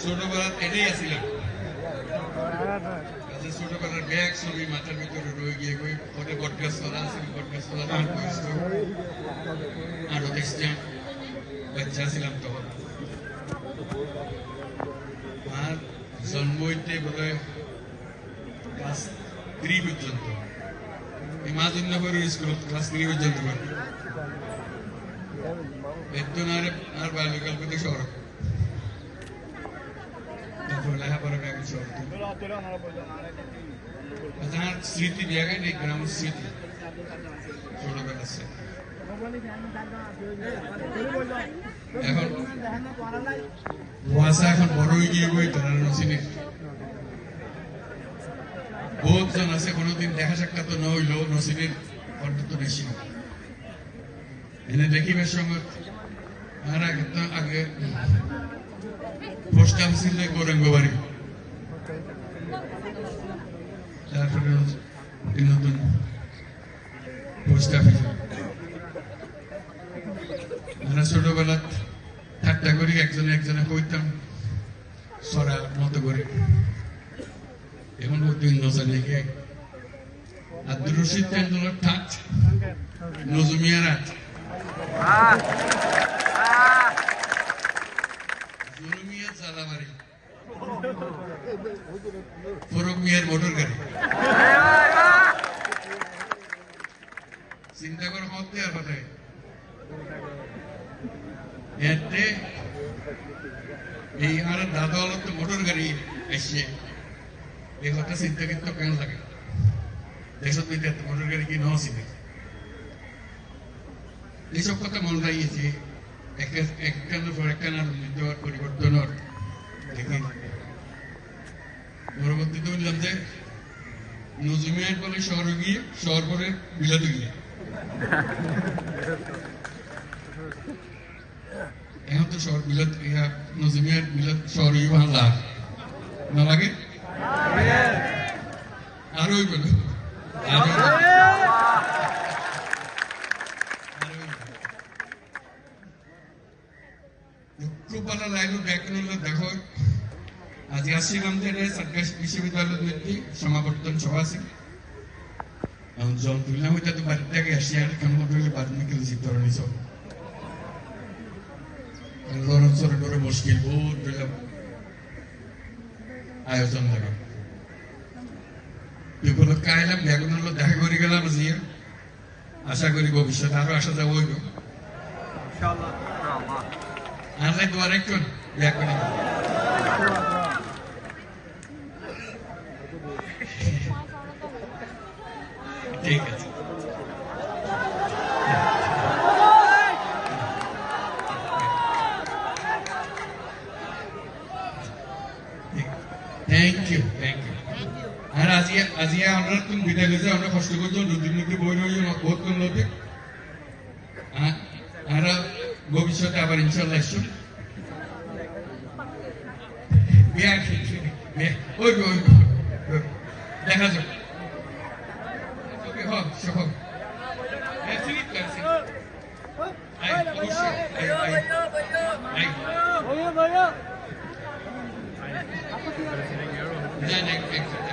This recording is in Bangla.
ছোটবেলা এটাই আসছিলাম কাজে ছোটবেলার ব্যাগ ছবি মাথার ভিতরে রয়ে গিয়ে গই ওদের বটগাছ তলা আছে বটগাছ তলা আর কইছিল আরও দেখছিলাম বাচ্চা ছিলাম তখন। আর জন্ম হইতে হয় ক্লাস থ্রি পর্যন্ত। এই মাধুন্যপুরের স্কুল, ক্লাস থ্রি পর্যন্ত আর বাল্যকাল পেতে শহর শহর স্মৃতি ব্যাগে নেই গ্রাম স্মৃতি। ছোটবেলা আছে এখন কুয়াশা এখন বড় হয়ে গিয়ে বই তারা নসিনে বহুত আছে, কোনোদিন দেখা সাক্ষাৎ তো না হইলেও নসিনের কণ্ঠ তো এনে দেখিবার সঙ্গে আর আগে পোস্ট অফিস তারপরে এই নতুন পোস্ট আমরা ছোটবেলা ঠাট্টা করি একজনে একজনে কইতাম সরা মতো করে। এখন দিন নজরে গিয়ে আব্দুর রশিদ তেন্দুলার ঠাট নজমিয়ার আট জুলুমিয়া চালামারি ফরক মিয়ার মোটর গাড়ি চিন্তা করে মত দেওয়ার কথা এতে এই আর দাদা হলো তো মোটর গাড়ি এসছে এই কথা চিন্তা কিন্তু কেন লাগে? দেশত তুই মোটর গাড়ি কি নছিলি এইসব কথা মনে রাখিয়েছি একখানের পর একখানার দেওয়ার পরিবর্তনের দেখি পরবর্তীতে বললাম যে নজমিয়ার বলে শহরে গিয়ে, শহর পরে বিলাতে গিয়ে। এখন তো শহর বিলাত ইয়া নজমিয়ার বিলাত শহর গিয়ে ভালো না লাগে? আরও না। আরও খুব ভালো লাগল ব্যাকরণ দেখো যে সরকার বিশ্ববিদ্যালয় মধ্যে সমাবর্তন সভা আছে। জল তুললাম ওইটা তো বাড়ির থেকে আর কেমন হইলে বাদ নিয়ে গেলে জিত ধরে সব। লরণ সরণ করে মুশকিল বহুত আয়োজন লাগে এগুলো কাইলাম বেগুন দেখা করে গেলাম জিয়া আশা করি ভবিষ্যতে আরও আসা যাব আনলে দুয়ার একটু বেগুন ঠিক আছে থ্যাংক ইউ থ্যাংক ইউ আর আজি আজি আমরা তুমি বিদায় গেছে আমরা কষ্ট করছো নদীর মধ্যে বই রয়েছে বহুত কম লোকে আর ভবিষ্যতে আবার ইনশাল্লাহ এসছো বিয়া ওই ওই দেখা যাক 뭐야 뭐야? 이제